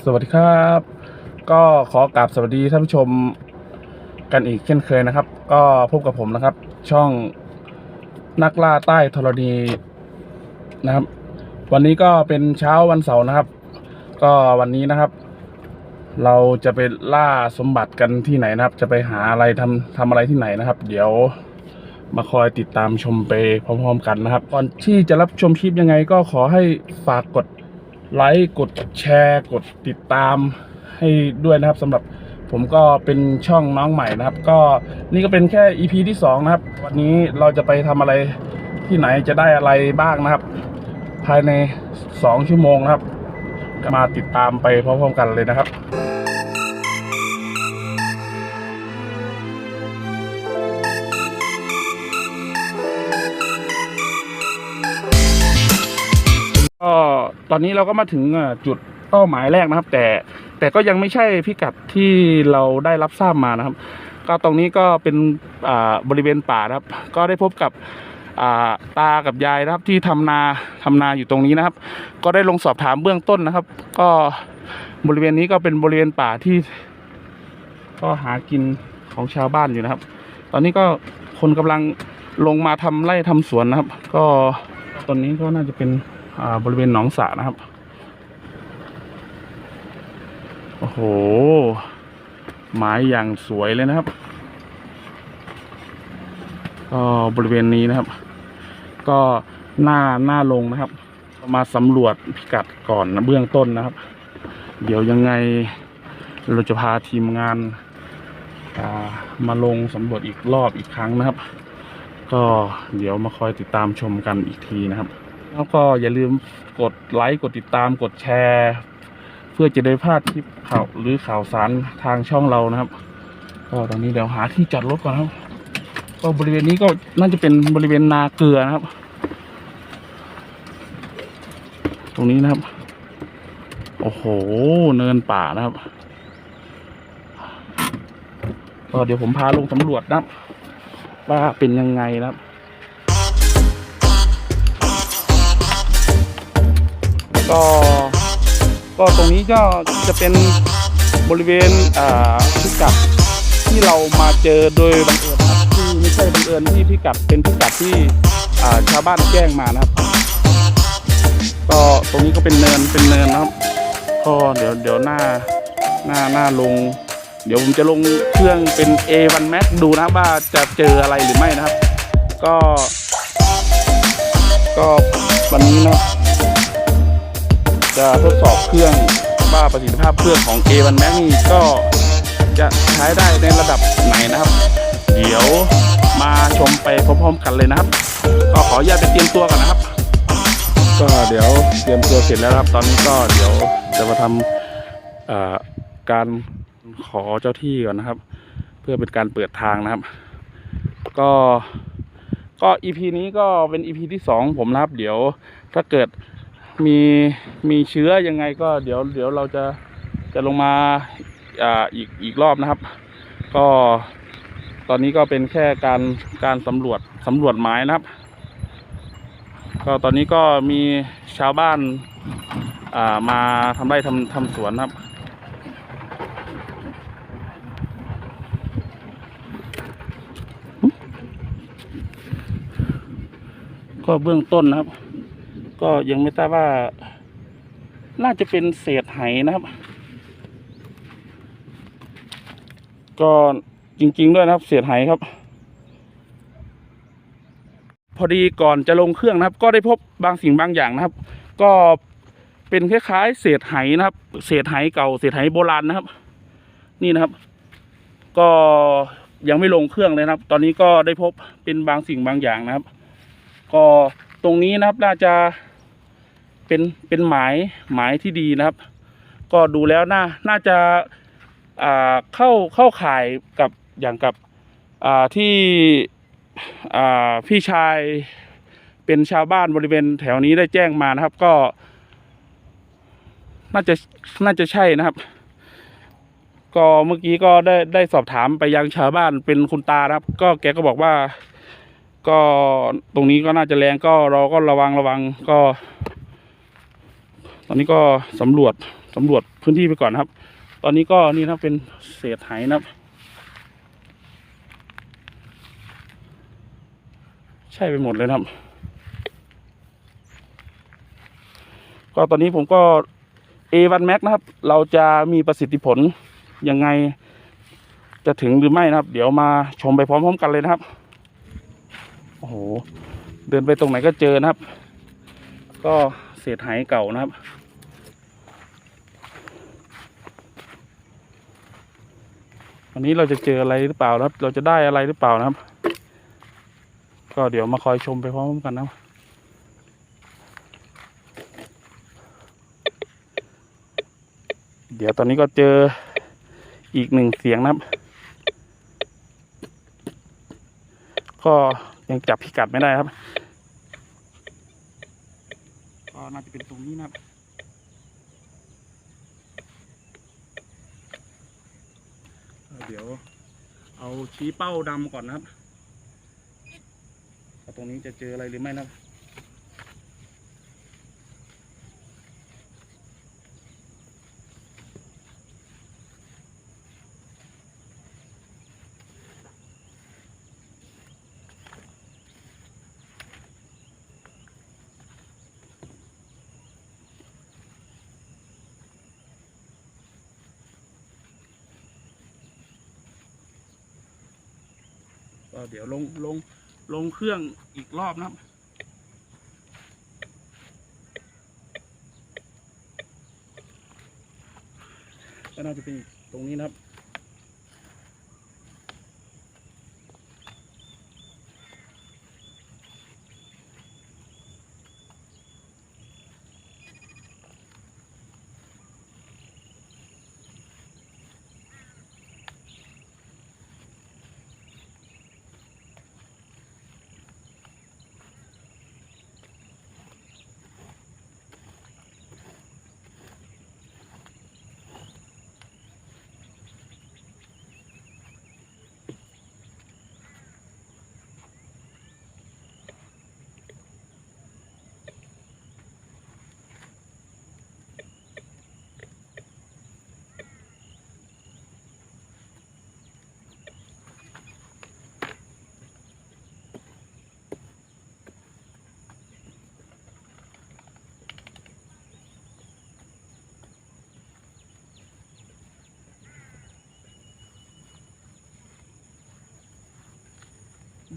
สวัสดีครับ ก็ขอกราบสวัสดีท่านผู้ชมกันอีกเช่นเคยนะครับ ก็พบกับผมนะครับ ช่องนักล่าใต้ธรณีนะครับ วันนี้ก็เป็นเช้าวันเสาร์นะครับ ก็วันนี้นะครับ เราจะไปล่าสมบัติกันที่ไหนนะครับ จะไปหาอะไรทำทำอะไรที่ไหนนะครับ เดี๋ยวมาคอยติดตามชมไปพร้อม ๆ กันนะครับก่อนที่จะรับชมคลิปยังไงก็ขอให้ฝากกด ไลค์กดแชร์กดติดตามให้ด้วยนะครับสำหรับผมก็เป็นช่องน้องใหม่นะครับ ก็นี่ก็เป็นแค่ EP ที่สองนะครับ วันนี้เราจะไปทำอะไรที่ไหนจะได้อะไรบ้างนะครับ ภายใน 2 ชั่วโมงนะครับ มาติดตามไปพร้อมๆกันเลยนะครับ ตอนนี้เราก็มาถึงจุดเป้าหมายแรกนะครับ แต่แต่ก็ยังไม่ใช่พิกัดที่เราได้รับทราบมานะครับ ก็ตรงนี้ก็เป็นบริเวณป่านะครับ ก็ได้พบกับตากับยายนะครับที่ทำนาทำนาอยู่ตรงนี้นะครับ ก็ได้ลงสอบถามเบื้องต้นนะครับ ก็บริเวณนี้ก็เป็นบริเวณป่าที่ ก็หากินของชาวบ้านอยู่นะครับ ตอนนี้ก็คนกำลังลงมาทำไร่ทำสวนนะครับ ก็ตอนนี้ก็น่าจะเป็น บริเวณหนองสระนะครับ โอ้โห ไม้อย่างสวยเลยนะครับ ก็บริเวณนี้นะครับ ก็หน้าหน้าลงนะครับ มาสำรวจพิกัดก่อนนะเบื้องต้นนะครับ เดี๋ยวยังไงเราจะพาทีมงานามาลงสำรวจอีกรอบอีกครั้งนะครับ ก็เดี๋ยวมาคอยติดตามชมกันอีกทีนะครับ แล้วก็อย่าลืมกดไลค์กดติดตามกดแชร์ เพื่อจะได้พลาดคลิปข่าวหรือข่าวสารทางช่องเรานะครับ ก็ตอนนี้เดี๋ยวหาที่จอดรถก่อนครับ ก็บริเวณนี้ก็น่าจะเป็นบริเวณนาเกลือนะครับ ตรงนี้นะครับ โอ้โห เนินป่านะครับก็เดี๋ยวผมพาลงสำรวจนะครับ ว่าเป็นยังไงนะครับ ก็ก็ตรงนี้ก็จะเป็นบริเวณอ่าพิกัดที่เรามาเจอโดยบังเอิญครับที่ไม่ใช่บังเอิญที่พิกัดเป็นพิกัดที่อ่าชาวบ้านแจ้งมานะครับ ก็ตรงนี้ก็เป็นเนินเป็นเนินนะครับก็เดี๋ยวเดี๋ยวหน้าหน้าหน้าลง เดี๋ยวผมจะลงเครื่องเป็น A1 Max ดูนะบว่าจะเจออะไรหรือไม่นะครับ ก็ ก็วันนี้นะ จะทดสอบเครื่องว่าประสิทธิภาพเครื่องของ A1 Max นี่ก็จะใช้ได้ในระดับไหนนะครับ เดี๋ยวมาชมไปพร้อมๆกันเลยนะครับ ก็ขออนุญาตไปเตรียมตัวก่อนนะครับ ก็เดี๋ยวเตรียมตัวเสร็จแล้วครับ ตอนนี้ก็เดี๋ยวจะมาทำอ่อการขอเจ้าที่ก่อนนะครับ เพื่อเป็นการเปิดทางนะครับ ก็ก็ EP นี้ก็เป็น EP ที่สองผมนะครับ เดี๋ยวถ้าเกิด มีมีเชื้อยังไงก็เดี๋ยวเดี๋ยวเราจะจะลงมาอ่าอีกอีกรอบนะครับ ก็ตอนนี้ก็เป็นแค่การการสำรวจสำรวจไม้นะครับ ก็ตอนนี้ก็มีชาวบ้านอ่ามาทำไร่ทำทำสวนนะครับก็เบื้องต้นนะครับ ก็ยังไม่ทราบว่า น่าจะเป็นเศษไหนะครับ ก็จริง ๆ ด้วยนะครับ เศษไหครับ พอดีก่อนจะลงเครื่องนะครับ ก็ได้พบบางสิ่งบางอย่างนะครับ ก็เป็นคล้ายๆเศษไหนะครับ เศษไหเก่าเศษไหโบราณนะครับ นี่นะครับ ก็ยังไม่ลงเครื่องเลยนะครับ ตอนนี้ก็ได้พบเป็นบางสิ่งบางอย่างนะครับ ก็ตรงนี้นะครับน่าจะ เป็นเป็นหมายหมายที่ดีนะครับ ก็ดูแล้วน่าน่าจะอ่าเข้าเข้าข่ายกับอย่างกับอ่าที่อ่าพี่ชายเป็นชาวบ้านบริเวณแถวนี้ได้แจ้งมานะครับ ก็ น่าจะน่าจะใช่นะครับ ก็เมื่อกี้ก็ได้ได้สอบถามไปยังชาวบ้านเป็นคุณตานะครับ ก็แกก็บอกว่า ก็ตรงนี้ก็น่าจะแรงก็เราก็ระวังระวังก็ อนนี้ก็สำรวจสำรวจพื้นที่ไปก่อนนครับ ตอนนี้ก็นี่นะเป็นเศษไหนะครับ ใช่ไปหมดเลยนะครับ ก็ตอนนี้ผมก็ A1 Max นะครับ เราจะมีประสิทธิผลยังไงจะถึงหรือไม่นะครับ เดี๋ยวมาชมไปพร้อมๆกันเลยนะครับ โอ้โห เดินไปตรงไหนก็เจอนะครับ ก็เศษไหเก่านะครับ วันนี้เราจะเจออะไรหรือเปล่านะครับ เราจะได้อะไรหรือเปล่านะครับ ก็เดี๋ยวมาคอยชมไปพร้อมกันนะเดี๋ยวตอนนี้ก็เจออีกหนึ่งเสียงนะครับ ก็ยังจับพิกัดไม่ได้ครับ ก็น่าจะเป็นตรงนี้นะครับ ดี๋ยว เอาชี้เป้าดำก่อนนะครับว่าตรงนี้จะเจออะไรหรือไม่นะครับ ก็เดี๋ยวลงลงลงเครื่องอีกรอบนะครับ ก็น่าจะเป็นตรงนี้นะครับ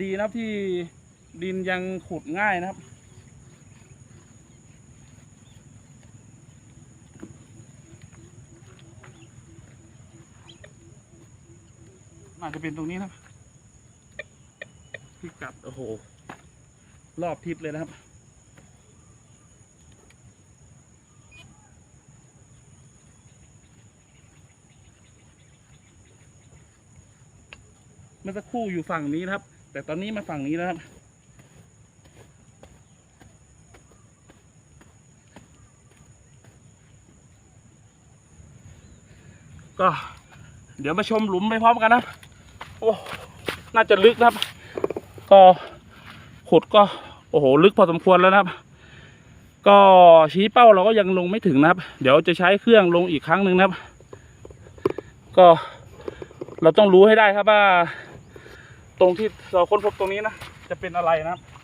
ดีนะครับที่ดินยังขุดง่ายนะครับ น่าจะเป็นตรงนี้นะครับพิกัดโอ้โห รอบทิศเลยนะครับเมื่อสักครู่อยู่ฝั่งนี้นะครับ แต่ตอนนี้มาฝั่งนี้แล้วครับ ก็ เดี๋ยวมาชมหลุมไปพร้อมกันนะโอ้น่าจะลึกนะครับ ก็ขุดก็ โอ้โห ลึกพอสมควรแล้วนะครับ ก็ชี้เป้าเราก็ยังลงไม่ถึงนะครับ เดี๋ยวจะใช้เครื่องลงอีกครั้งหนึ่งนะครับ ก็เราต้องรู้ให้ได้ครับว่า ตรงที่เราค้นพบตรงนี้นะ จะเป็นอะไรนะครับ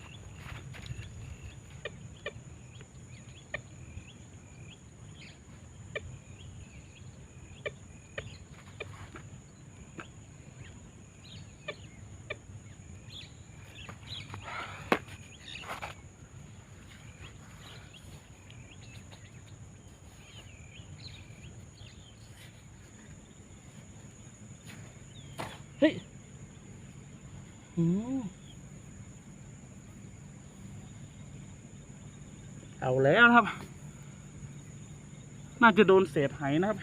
เฮ้ย เอาแล้วนะครับ น่าจะโดนเศษไหนะครับ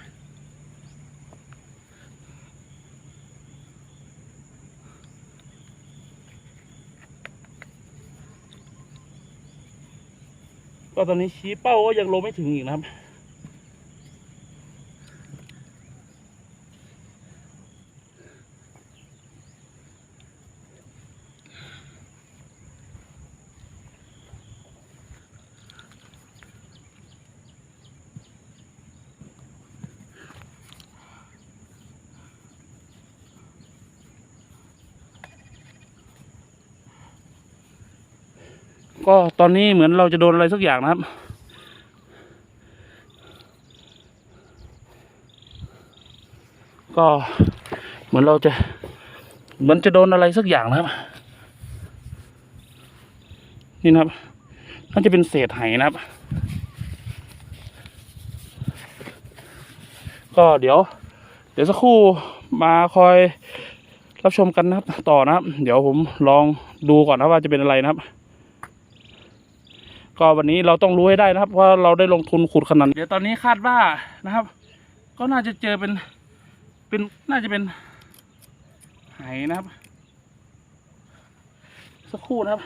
ก็ตอนนี้ชี้เป้าก็ยังลงไม่ถึงอีกนะครับ ก็ตอนนี้เหมือนเราจะโดนอะไรสักอย่างนะครับ ก็เหมือนเราจะ เหมือนจะโดนอะไรสักอย่างนะครับ นี่นะครับน่าจะเป็นเศษไหนะครับ ก็เดี๋ยว เดี๋ยวสักครู่มาคอยรับชมกันนะครับ ต่อนะครับ เดี๋ยวผมลองดูก่อนนะว่าจะเป็นอะไรนะครับ ก็วันนี้เราต้องรู้ให้ได้นะครับว่าเราได้ลงทุนขุดขนาดเดี๋ยวตอนนี้คาดว่านะครับ ก็น่าจะเจอเป็นเป็นน่าจะเป็นไหนะครับ สักครู่นะครับ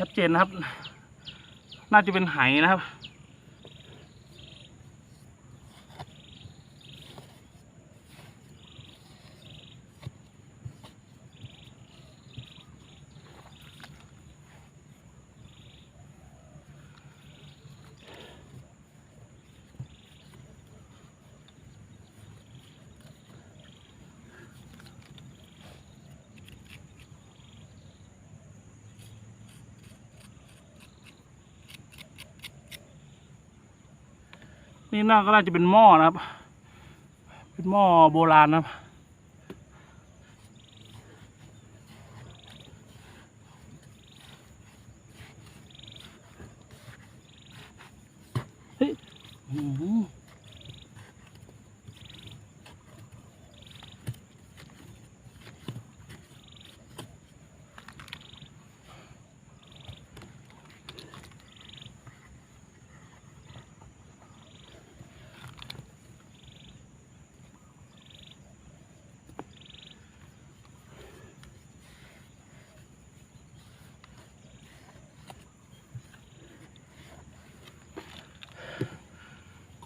ชัดเจนนะครับ น่าจะเป็นไหนะครับ นี่น่าก็น่าจะเป็นหม้อนะครับ เป็นหม้อโบราณนะครับ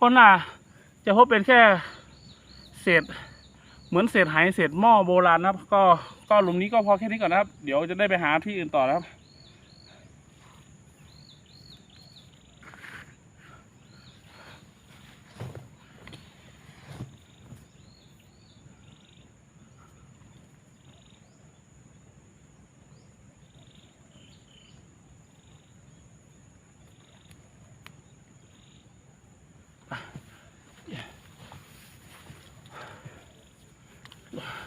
ก็น่าจะพบเป็นแค่เศษ เหมือนเศษหายเศษหม้อโบราณนะครับ ก็ก็หลุมนี้ก็พอแค่นี้ก่อนนะครับ เดี๋ยวจะได้ไปหาที่อื่นต่อนะครับ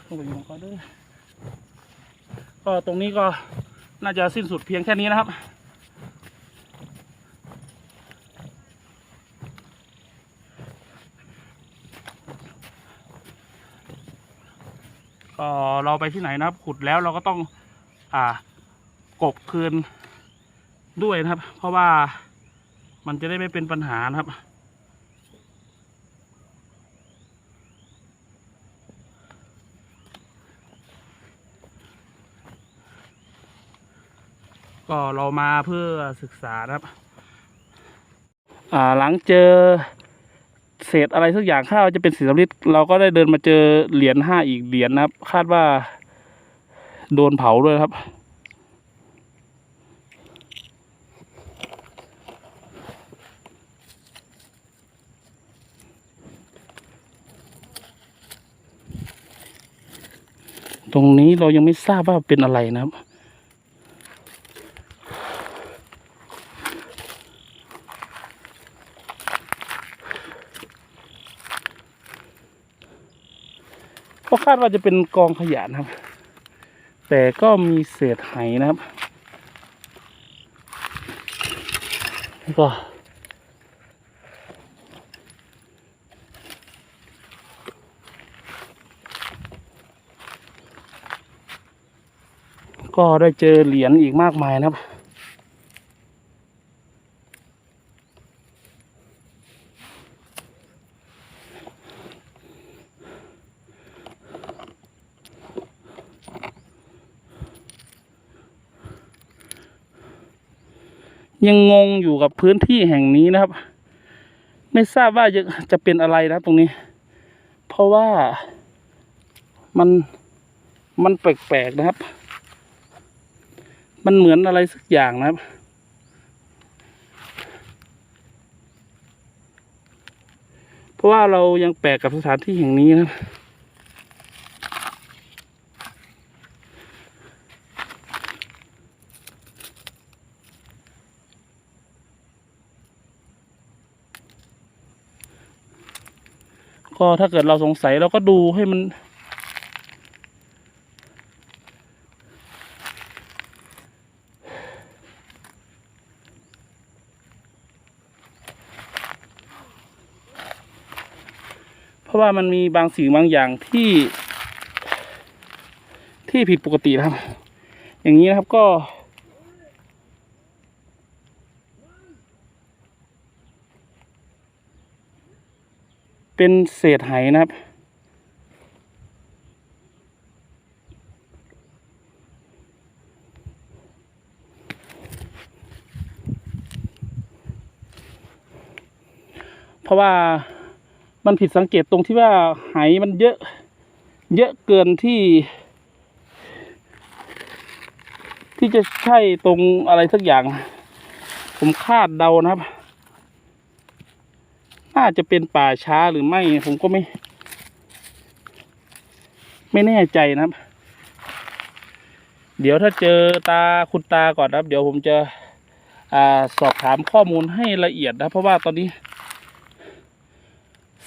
ลงไปมองก็ด้วยก็ตรงนี้ก็น่าจะสิ้นสุดเพียงแค่นี้นะครับ ก็เราไปที่ไหนนะครับ ขุดแล้วเราก็ต้องอ่ากบคืนด้วยนะครับ เพราะว่ามันจะได้ไม่เป็นปัญหานะครับ ก็เรามาเพื่อศึกษานะครับ อ่าหลังเจอเศษอะไรสักอย่างคาวจะเป็นสีสำริดเราก็ได้เดินมาเจอเหรียญห้าอีกเหรียญนะครับ คาดว่า โดนเผาด้วยครับ ตรงนี้เรายังไม่ทราบว่าเป็นอะไรนะครับาดว่าจะเป็นกองขยะนะครับ แต่ก็มีเศษไหนะครับแล้วก็ก็ได้เจอเหรียญอีกมากมายนะครับ ยังงงอยู่กับพื้นที่แห่งนี้นะครับ ไม่ทราบว่าจะจะเป็นอะไรนะตรงนี้ เพราะว่ามันมันแปลกๆนะครับ มันเหมือนอะไรสักอย่างนะครับเพราะว่าเรายังแปลกกับสถานที่แห่งนี้นะ ก็ถ้าเกิดเราสงสัยเราก็ดูให้มัน เพราะว่ามันมีบางสิ่งบางอย่างที่ ที่ผิดปกติครับ อย่างนี้นะครับก็ เป็นเศษไหนะครับ เพราะว่ามันผิดสังเกตตรงที่ว่าไหมันเยอะ เยอะเกินที่ ที่จะใช่ตรงอะไรสักอย่าง ผมคาดเดานะครับ น่าจะเป็นป่าช้าหรือไม่ ผมก็ไม่ ไม่แน่ใจนะครับ เดี๋ยวถ้าเจอตาคุณตาก่อนนะครับ เดี๋ยวผมจะอ่าสอบถามข้อมูลให้ละเอียดนะ เพราะว่าตอนนี้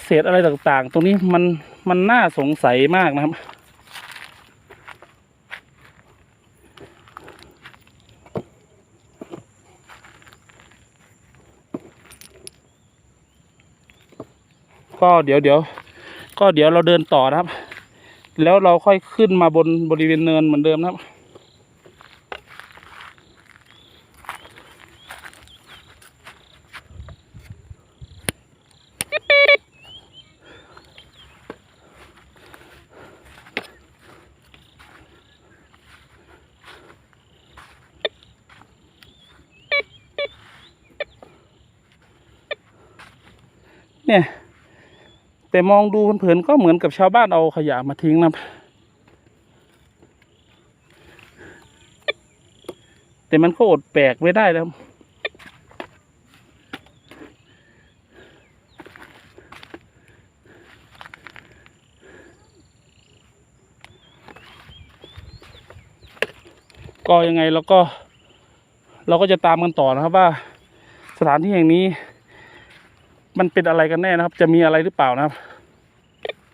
เศษอะไรต่างๆ ตรงนี้มันมันน่าสงสัยมากนะครับ ก็เดี๋ยวเดี๋ยวก็เดี๋ยวเราเดินต่อนะครับ แล้วเราค่อยขึ้นมาบนบริเวณเนินเหมือนเดิมนะครับเนี่ย แต่มองดูเผินๆก็เหมือนกับชาวบ้านเอาขยะมาทิ้งนะครับแต่มันก็อดแปลกไม่ได้แล้วก็ยังไงเราก็เราก็จะตามกันต่อนะครับว่าสถานที่แห่งนี้ มันเป็นอะไรกันแน่นะครับ จะมีอะไรหรือเปล่านะครับ